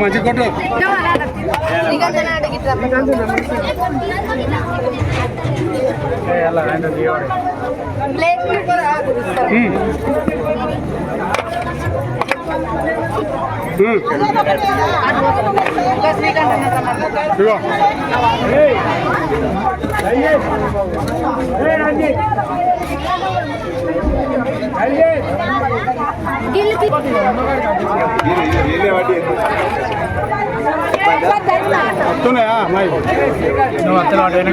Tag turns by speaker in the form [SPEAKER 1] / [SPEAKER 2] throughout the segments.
[SPEAKER 1] మంచి కొట్టు ఉమ్. ఉమ్. వస్తున్నాయా? అమ్మాయి
[SPEAKER 2] నువ్వు అత్తలు అటైనా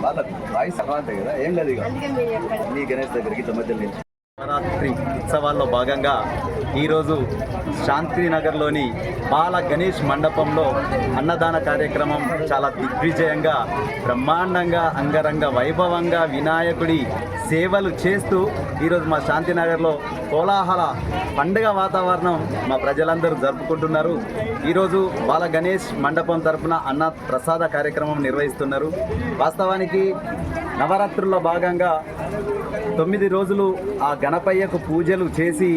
[SPEAKER 3] వాళ్ళకు వాయిస్ అలవాటే కదా ఏం లేదు ఇక. మీ గణేష్ దగ్గరికి తొమ్మిది నవరాత్రి ఉత్సవాల్లో భాగంగా ఈరోజు శాంతినగర్లోని బాల గణేష్ మండపంలో అన్నదాన కార్యక్రమం చాలా దిగ్విజయంగా బ్రహ్మాండంగా అంగరంగ వైభవంగా వినాయకుడి సేవలు చేస్తూ ఈరోజు మా శాంతినగర్లో కోలాహల పండుగ వాతావరణం మా ప్రజలందరూ జరుపుకుంటున్నారు. ఈరోజు బాల గణేష్ మండపం తరపున అన్న ప్రసాద కార్యక్రమం నిర్వహిస్తున్నారు. వాస్తవానికి నవరాత్రుల్లో భాగంగా తొమ్మిది రోజులు ఆ గణపయ్యకు పూజలు చేసి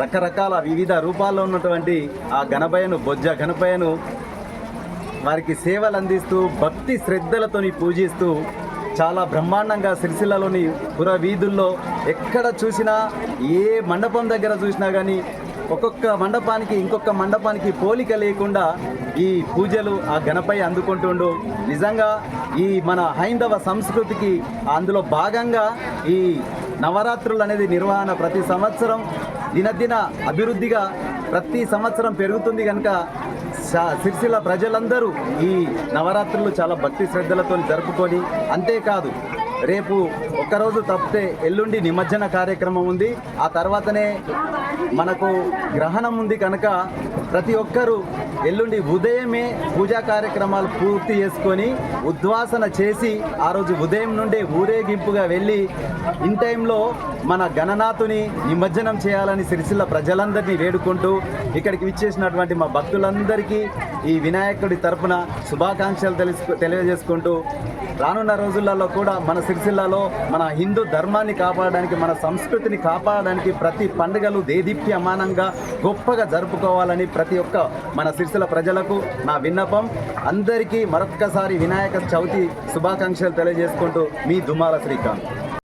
[SPEAKER 3] రకరకాల వివిధ రూపాల్లో ఉన్నటువంటి ఆ గణపయ్యను బొజ్జ గణపయ్యను వారికి సేవలు అందిస్తూ భక్తి శ్రద్ధలతోని పూజిస్తూ చాలా బ్రహ్మాండంగా సిరిసిల్లలోని పుర వీధుల్లో ఎక్కడ చూసినా ఏ మండపం దగ్గర చూసినా కానీ ఒక్కొక్క మండపానికి ఇంకొక మండపానికి పోలిక లేకుండా ఈ పూజలు ఆ గణపై అందుకుంటుండు. నిజంగా ఈ మన హైందవ సంస్కృతికి అందులో భాగంగా ఈ నవరాత్రులు అనేది నిర్వహణ ప్రతి సంవత్సరం దినదిన అభివృద్ధిగా ప్రతి సంవత్సరం పెరుగుతుంది కనుక సా- సిరిసిల్ల ప్రజలందరూ ఈ నవరాత్రులు చాలా భక్తి శ్రద్ధలతో జరుపుకొని అంతేకాదు రేపు ఒక్కరోజు తప్పితే ఎల్లుండి నిమజ్జన కార్యక్రమం ఉంది. ఆ తర్వాతనే మనకు గ్రహణం ఉంది కనుక ప్రతి ఒక్కరూ ఎల్లుండి ఉదయమే పూజా కార్యక్రమాలు పూర్తి చేసుకొని ఉద్వాసన చేసి ఆ రోజు ఉదయం నుండే ఊరేగింపుగా వెళ్ళి ఇన్ టైంలో మన గణనాథుని నిమజ్జనం చేయాలని సిరిసిల్ల ప్రజలందరినీ వేడుకుంటూ ఇక్కడికి విచ్చేసినటువంటి మా భక్తులందరికీ ఈ వినాయకుడి తరపున శుభాకాంక్షలు తెలుసు తెలియజేసుకుంటూ రానున్న రోజులలో కూడా మన సిరిసిల్లలో మన హిందూ ధర్మాన్ని కాపాడడానికి మన సంస్కృతిని కాపాడడానికి ప్రతి పండుగలు దేదీప్యమానంగా గొప్పగా జరుపుకోవాలని ప్రతి ఒక్క మన సిరిసిల్ల ప్రజలకు నా విన్నపం అందరికీ మరొక్కసారి వినాయక చవితి శుభాకాంక్షలు తెలియజేసుకుంటూ మీ దుమాల శ్రీకాంత్.